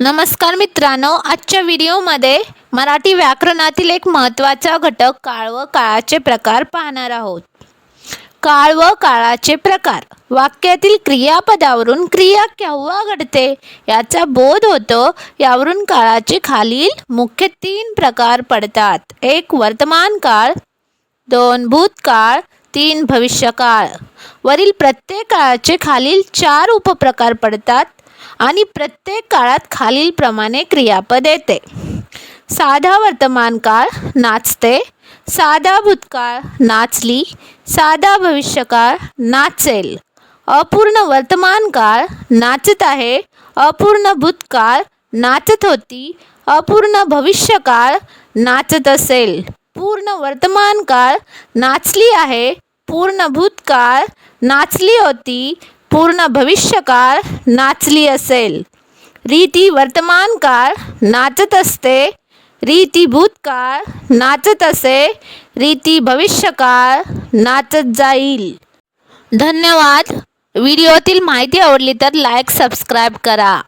नमस्कार मित्रांनो आजच्या व्हिडिओमध्ये मराठी व्याकरणातील एक महत्त्वाचा घटक काळ व काळाचे प्रकार पाहणार आहोत. काळ व काळाचे प्रकार. वाक्यातील क्रियापदावरून क्रिया केव्हा घडते याचा बोध होतो यावरून काळाचे खालील मुख्य तीन प्रकार पडतात. एक वर्तमान काळ दोन भूतकाळ तीन भविष्यकाळ. वरील प्रत्येक काळाचे खालील चार उपप्रकार पडतात आणि प्रत्येक काळात खालीलप्रमाणे क्रियापद येते. साधा वर्तमान काळ नाचते. साधा भूतकाळ नाचली. साधा भविष्यकाळ नाचेल. अपूर्ण वर्तमान काळ नाचत आहे. अपूर्ण भूतकाळ नाचत होती. अपूर्ण भविष्यकाळ नाचत असेल. पूर्ण वर्तमान काळ नाचली आहे. पूर्ण भूतकाळ नाचली होती पूर्ण भविष्यकाळ नाचली असेल. रीती वर्तमान काळ नाचत असते रीती भूतकाळ नाचत असे रीती भविष्यकाळ नाचत जाईल. धन्यवाद. व्हिडिओतील माहिती आवडली तर लाईक सबस्क्राईब करा.